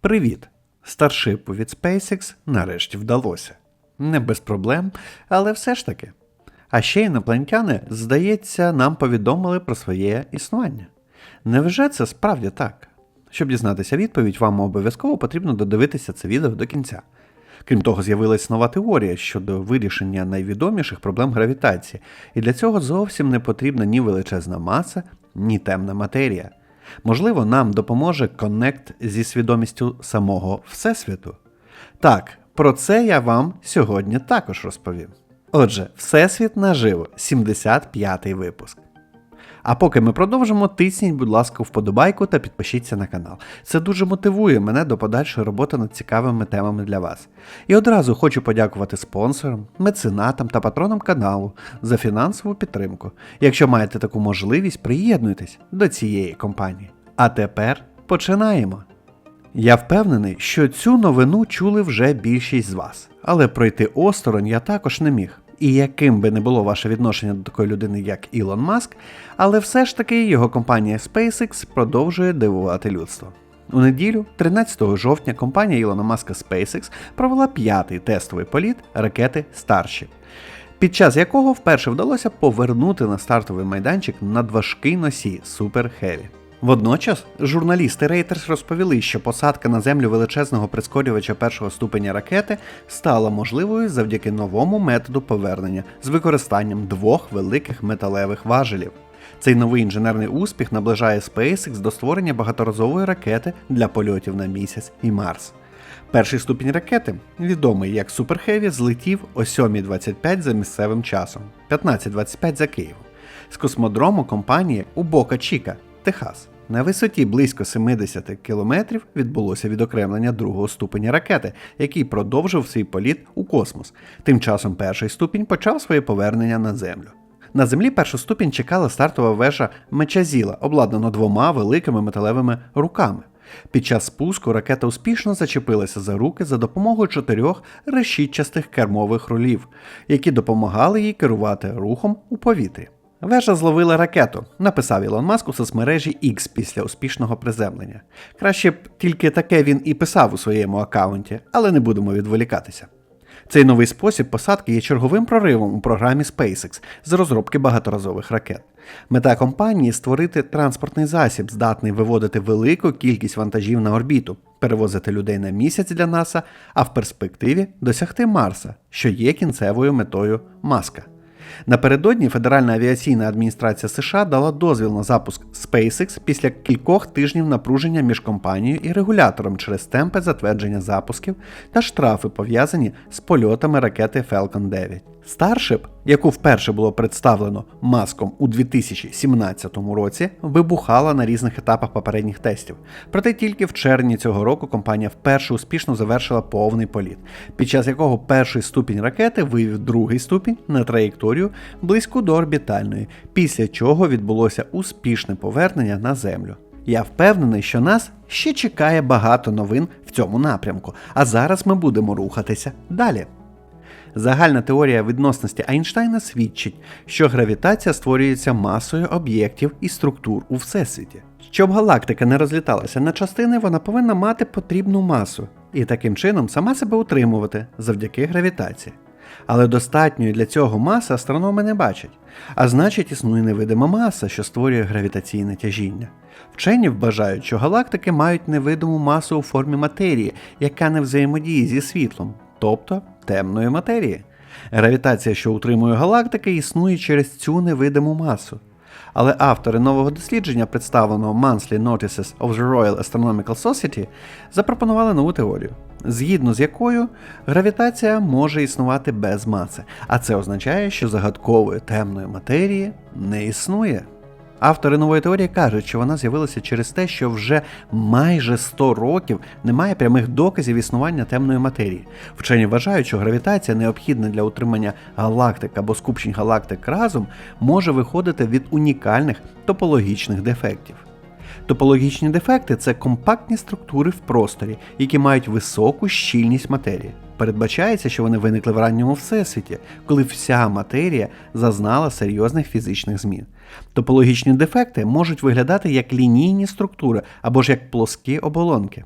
Привіт! Старшипу від SpaceX нарешті вдалося. Не без проблем, але все ж таки. А ще інопланетяни, здається, нам повідомили про своє існування. Невже це справді так? Щоб дізнатися відповідь, вам обов'язково потрібно додивитися це відео до кінця. Крім того, з'явилась нова теорія щодо вирішення найвідоміших проблем гравітації, і для цього зовсім не потрібна ні величезна маса, ні темна матерія. Можливо, нам допоможе коннект зі свідомістю самого Всесвіту. Так, про це я вам сьогодні також розповім. Отже, Всесвіт наживо, 75-й випуск. А поки ми продовжимо, тисніть, будь ласка, вподобайку та підпишіться на канал. Це дуже мотивує мене до подальшої роботи над цікавими темами для вас. І одразу хочу подякувати спонсорам, меценатам та патронам каналу за фінансову підтримку. Якщо маєте таку можливість, приєднуйтесь до цієї компанії. А тепер починаємо. Я впевнений, що цю новину чули вже більшість з вас, але пройти осторонь я також не міг. І яким би не було ваше відношення до такої людини, як Ілон Маск, але все ж таки його компанія SpaceX продовжує дивувати людство. У неділю, 13 жовтня, компанія Ілона Маска SpaceX провела п'ятий тестовий політ ракети Starship, під час якого вперше вдалося повернути на стартовий майданчик надважкий носій Super Heavy. Водночас журналісти Reuters розповіли, що посадка на землю величезного прискорювача першого ступеня ракети стала можливою завдяки новому методу повернення з використанням двох великих металевих важелів. Цей новий інженерний успіх наближає SpaceX до створення багаторазової ракети для польотів на місяць і Марс. Перший ступінь ракети, відомий як Super Heavy, злетів о 7.25 за місцевим часом, 15.25 за Києвом, з космодрому компанії у Бока Чіка, Техас. На висоті близько 70 кілометрів відбулося відокремлення другого ступеня ракети, який продовжив свій політ у космос. Тим часом перший ступінь почав своє повернення на землю. На землі першу ступінь чекала стартова вежа Мечазіла, обладнана двома великими металевими руками. Під час спуску ракета успішно зачепилася за руки за допомогою чотирьох решітчастих кермових рулів, які допомагали їй керувати рухом у повітрі. Вежа зловила ракету, написав Ілон Маск у соцмережі X після успішного приземлення. Краще б тільки таке він і писав у своєму аккаунті, але не будемо відволікатися. Цей новий спосіб посадки є черговим проривом у програмі SpaceX з розробки багаторазових ракет. Мета компанії створити транспортний засіб, здатний виводити велику кількість вантажів на орбіту, перевозити людей на місяць для НАСА, а в перспективі досягти Марса, що є кінцевою метою Маска. Напередодні Федеральна авіаційна адміністрація США дала дозвіл на запуск SpaceX після кількох тижнів напруження між компанією і регулятором через темпи затвердження запусків та штрафи пов'язані з польотами ракети Falcon 9. Starship, яку вперше було представлено маском у 2017 році, вибухала на різних етапах попередніх тестів. Проте тільки в червні цього року компанія вперше успішно завершила повний політ, під час якого перший ступінь ракети вивів другий ступінь на траєкторію близько до орбітальної, після чого відбулося успішне повернення на Землю. Я впевнений, що нас ще чекає багато новин в цьому напрямку, а зараз ми будемо рухатися далі. Загальна теорія відносності Айнштайна свідчить, що гравітація створюється масою об'єктів і структур у всесвіті. Щоб галактика не розліталася на частини, вона повинна мати потрібну масу і таким чином сама себе утримувати завдяки гравітації. Але достатньої для цього маси астрономи не бачать, а значить існує невидима маса, що створює гравітаційне тяжіння. Вчені вважають, що галактики мають невидиму масу у формі матерії, яка не взаємодіє зі світлом, тобто темної матерії. Гравітація, що утримує галактики, існує через цю невидиму масу. Але автори нового дослідження, представленого Monthly Notices of the Royal Astronomical Society, запропонували нову теорію, згідно з якою гравітація може існувати без маси, а це означає, що загадкової темної матерії не існує. Автори нової теорії кажуть, що вона з'явилася через те, що вже майже 100 років немає прямих доказів існування темної матерії. Вчені вважають, що гравітація, необхідна для утримання галактик або скупчень галактик разом, може виходити від унікальних топологічних дефектів. Топологічні дефекти це компактні структури в просторі, які мають високу щільність матерії. Передбачається, що вони виникли в ранньому всесвіті, коли вся матерія зазнала серйозних фізичних змін. Топологічні дефекти можуть виглядати як лінійні структури або ж як плоскі оболонки.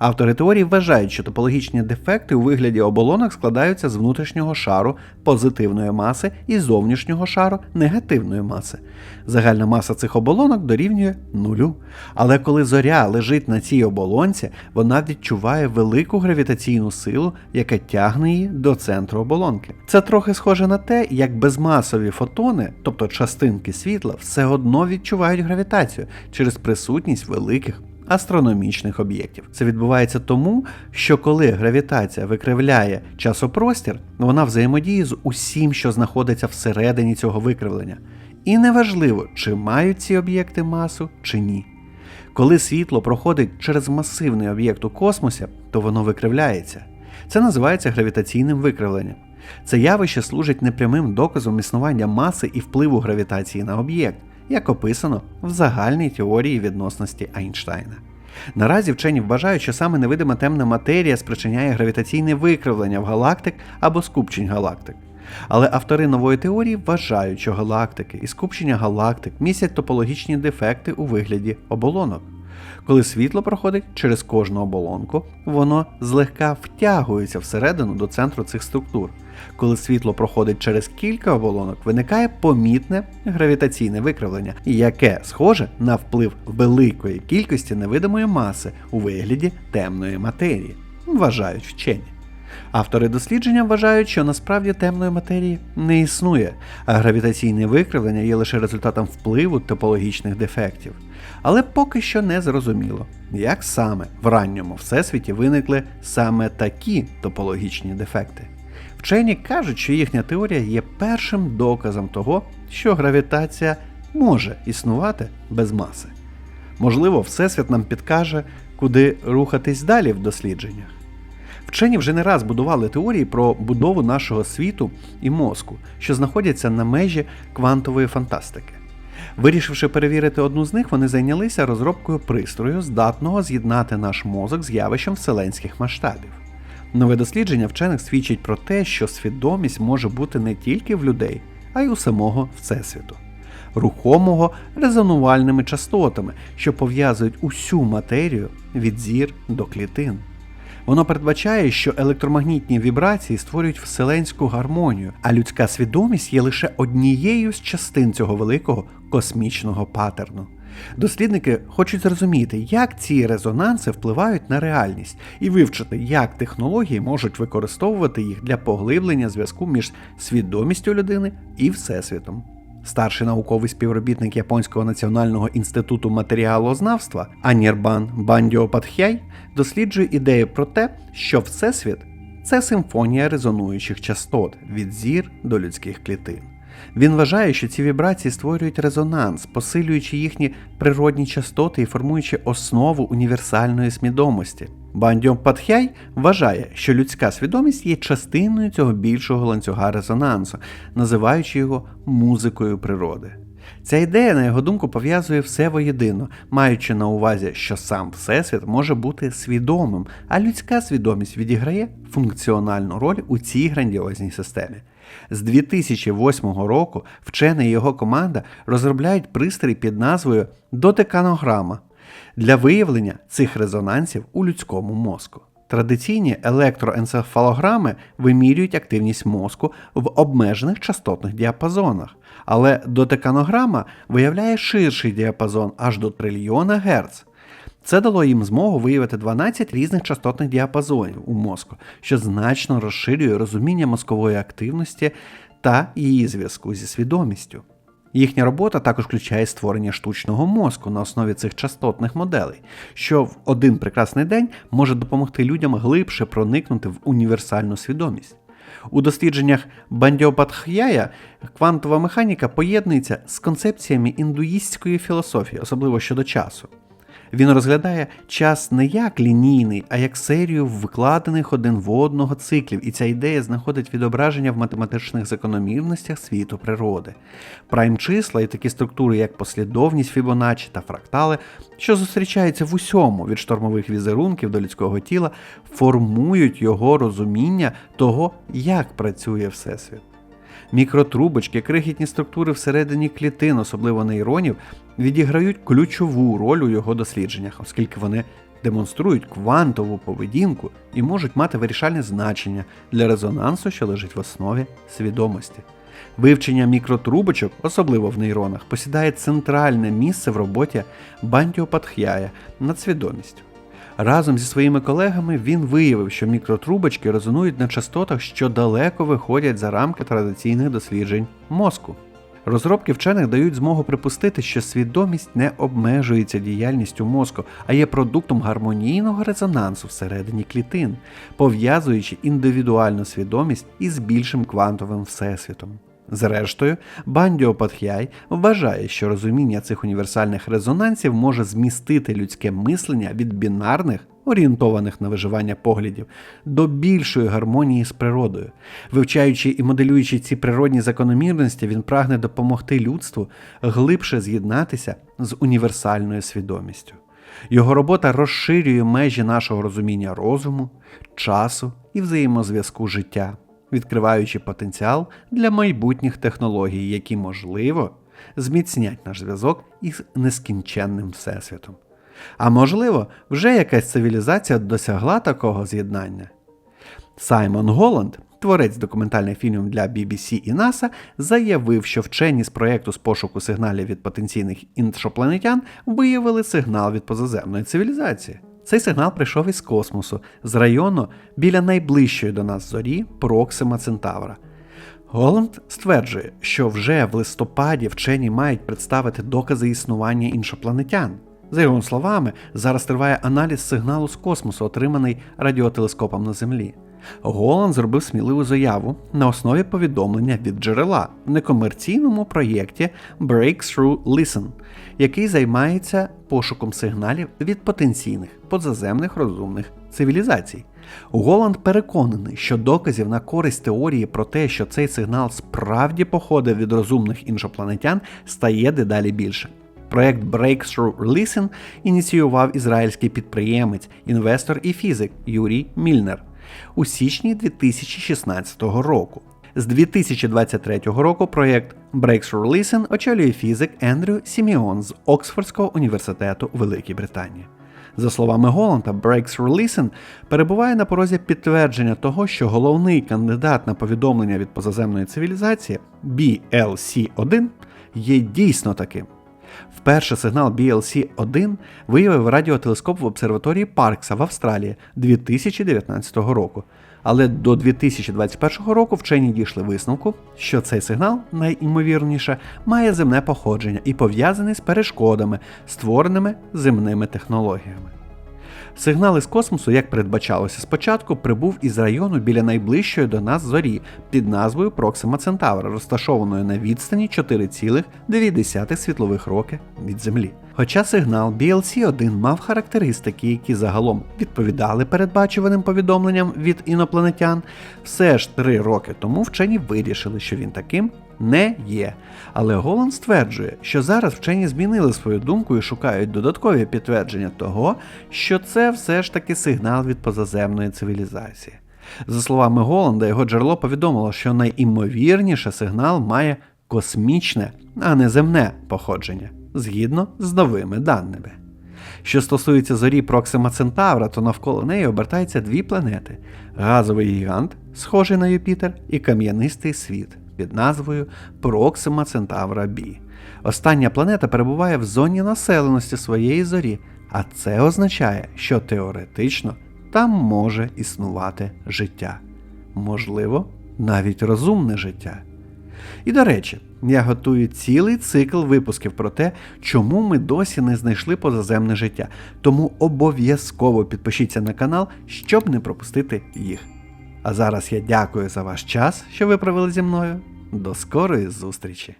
Автори теорії вважають, що топологічні дефекти у вигляді оболонок складаються з внутрішнього шару позитивної маси і зовнішнього шару негативної маси. Загальна маса цих оболонок дорівнює нулю. Але коли зоря лежить на цій оболонці, вона відчуває велику гравітаційну силу, яка тягне її до центру оболонки. Це трохи схоже на те, як безмасові фотони, тобто частинки світла, все одно відчувають гравітацію через присутність великих астрономічних об'єктів. Це відбувається тому, що коли гравітація викривляє часопростір, вона взаємодіє з усім, що знаходиться всередині цього викривлення. І неважливо, чи мають ці об'єкти масу чи ні. Коли світло проходить через масивний об'єкт у космосі, то воно викривляється. Це називається гравітаційним викривленням. Це явище служить непрямим доказом існування маси і впливу гравітації на об'єкт, як описано в загальній теорії відносності Айнштайна. Наразі вчені вважають, що саме невидима темна матерія спричиняє гравітаційне викривлення в галактик або скупчень галактик. Але автори нової теорії вважають, що галактики і скупчення галактик містять топологічні дефекти у вигляді оболонок. Коли світло проходить через кожну оболонку, воно злегка втягується всередину до центру цих структур. Коли світло проходить через кілька оболонок, виникає помітне гравітаційне викривлення, яке схоже на вплив великої кількості невидимої маси у вигляді темної матерії, вважають вчені. Автори дослідження вважають, що насправді темної матерії не існує, а гравітаційне викривлення є лише результатом впливу топологічних дефектів. Але поки що не зрозуміло, як саме в ранньому всесвіті виникли саме такі топологічні дефекти. Вчені кажуть, що їхня теорія є першим доказом того, що гравітація може існувати без маси. Можливо, Всесвіт нам підкаже, куди рухатись далі в дослідженнях. Вчені вже не раз будували теорії про будову нашого світу і мозку, що знаходяться на межі квантової фантастики. Вирішивши перевірити одну з них, вони зайнялися розробкою пристрою, здатного з'єднати наш мозок з явищем вселенських масштабів. Нове дослідження вчених свідчить про те, що свідомість може бути не тільки в людей, а й у самого Всесвіту, рухомого резонувальними частотами, що пов'язують усю матерію від зір до клітин. Воно передбачає, що електромагнітні вібрації створюють вселенську гармонію, а людська свідомість є лише однією з частин цього великого космічного патерну. Дослідники хочуть зрозуміти, як ці резонанси впливають на реальність, і вивчити, як технології можуть використовувати їх для поглиблення зв'язку між свідомістю людини і всесвітом. Старший науковий співробітник Японського національного інституту матеріалознавства Анірбан Бандіопатхяй досліджує ідею про те, що Всесвіт це симфонія резонуючих частот від зір до людських клітин. Він вважає, що ці вібрації створюють резонанс, посилюючи їхні природні частоти і формуючи основу універсальної свідомості. Бандіом Патхяй вважає, що людська свідомість є частиною цього більшого ланцюга резонансу, називаючи його музикою природи. Ця ідея, на його думку, пов'язує все воєдино, маючи на увазі, що сам Всесвіт може бути свідомим, а людська свідомість відіграє функціональну роль у цій грандіозній системі. З 2008 року вчений і його команда розробляють пристрій під назвою дотиканограма для виявлення цих резонансів у людському мозку. Традиційні електроенцефалограми вимірюють активність мозку в обмежених частотних діапазонах, але дотиканограма виявляє ширший діапазон аж до трильйона Гц. Це дало їм змогу виявити 12 різних частотних діапазонів у мозку, що значно розширює розуміння мозкової активності та її зв'язку зі свідомістю. Їхня робота також включає створення штучного мозку на основі цих частотних моделей, що в один прекрасний день може допомогти людям глибше проникнути в універсальну свідомість. У дослідженнях Бандіопатхяя квантова механіка поєднується з концепціями індуїстської філософії, особливо щодо часу. Він розглядає час не як лінійний, а як серію викладених один в одного циклів, і ця ідея знаходить відображення в математичних закономірностях світу природи. Прайм числа і такі структури, як послідовність Фібоначчі та фрактали, що зустрічаються в усьому від штормових візерунків до людського тіла, формують його розуміння того, як працює Всесвіт. Мікротрубочки, крихітні структури всередині клітин, особливо нейронів, відіграють ключову роль у його дослідженнях, оскільки вони демонструють квантову поведінку і можуть мати вирішальне значення для резонансу, що лежить в основі свідомості. Вивчення мікротрубочок, особливо в нейронах, посідає центральне місце в роботі Бандіопатхяя над свідомістю. Разом зі своїми колегами він виявив, що мікротрубочки резонують на частотах, що далеко виходять за рамки традиційних досліджень мозку. Розробки вчених дають змогу припустити, що свідомість не обмежується діяльністю мозку, а є продуктом гармонійного резонансу всередині клітин, пов'язуючи індивідуальну свідомість із більшим квантовим всесвітом. Зрештою, Бандіопатхяй вважає, що розуміння цих універсальних резонансів може змістити людське мислення від бінарних, орієнтованих на виживання поглядів, до більшої гармонії з природою. Вивчаючи і моделюючи ці природні закономірності, він прагне допомогти людству глибше з'єднатися з універсальною свідомістю. Його робота розширює межі нашого розуміння розуму, часу і взаємозв'язку життя відкриваючи потенціал для майбутніх технологій, які, можливо, зміцнять наш зв'язок із нескінченним всесвітом. А можливо, вже якась цивілізація досягла такого з'єднання. Саймон Голланд, творець документальних фільмів для BBC і NASA, заявив, що вчені з проєкту з пошуку сигналів від потенційних іншопланетян виявили сигнал від позаземної цивілізації. Цей сигнал прийшов із космосу з району біля найближчої до нас зорі Проксима Центавра. Голланд стверджує, що вже в листопаді вчені мають представити докази існування іншопланетян. За його словами, зараз триває аналіз сигналу з космосу, отриманий радіотелескопом на Землі. Голланд зробив сміливу заяву на основі повідомлення від джерела в некомерційному проєкті Breakthrough Listen, який займається пошуком сигналів від потенційних позаземних розумних цивілізацій. Голланд переконаний, що доказів на користь теорії про те, що цей сигнал справді походив від розумних іншопланетян, стає дедалі більше. Проект Breakthrough Listen ініціював ізраїльський підприємець, інвестор і фізик Юрій Мільнер у січні 2016 року. З 2023 року проєкт Breakthrough Listen очолює фізик Ендрю Сіміон з Оксфордського університету Великій Британії. За словами Голланда, Breakthrough Listen перебуває на порозі підтвердження того, що головний кандидат на повідомлення від позаземної цивілізації BLC-1 є дійсно таким. Вперше сигнал BLC-1 виявив радіотелескоп в обсерваторії Паркса в Австралії 2019 року. Але до 2021 року вчені дійшли висновку, що цей сигнал найімовірніше має земне походження і пов'язаний з перешкодами, створеними земними технологіями. Сигнал із космосу, як передбачалося спочатку, прибув із району біля найближчої до нас зорі під назвою Проксима Центавра, розташованої на відстані 4,2 світлових роки від Землі. Хоча сигнал BLC-1 мав характеристики, які загалом відповідали передбачуваним повідомленням від інопланетян, все ж три роки тому вчені вирішили, що він таким не є. Але Голланд стверджує, що зараз вчені змінили свою думку і шукають додаткові підтвердження того, що це все ж таки сигнал від позаземної цивілізації. За словами Голланда, його джерело повідомило, що найімовірніше сигнал має космічне, а не земне походження, згідно з новими даними. Що стосується зорі Проксима Центавра, то навколо неї обертаються дві планети: газовий гігант, схожий на Юпітер, і кам'янистий світ під назвою Проксима Центавра Бі. Остання планета перебуває в зоні населеності своєї зорі, а це означає, що теоретично там може існувати життя. Можливо, навіть розумне життя. І до речі, я готую цілий цикл випусків про те, чому ми досі не знайшли позаземне життя. Тому обов'язково підпишіться на канал, щоб не пропустити їх. А зараз я дякую за ваш час, що ви провели зі мною. До скорої зустрічі!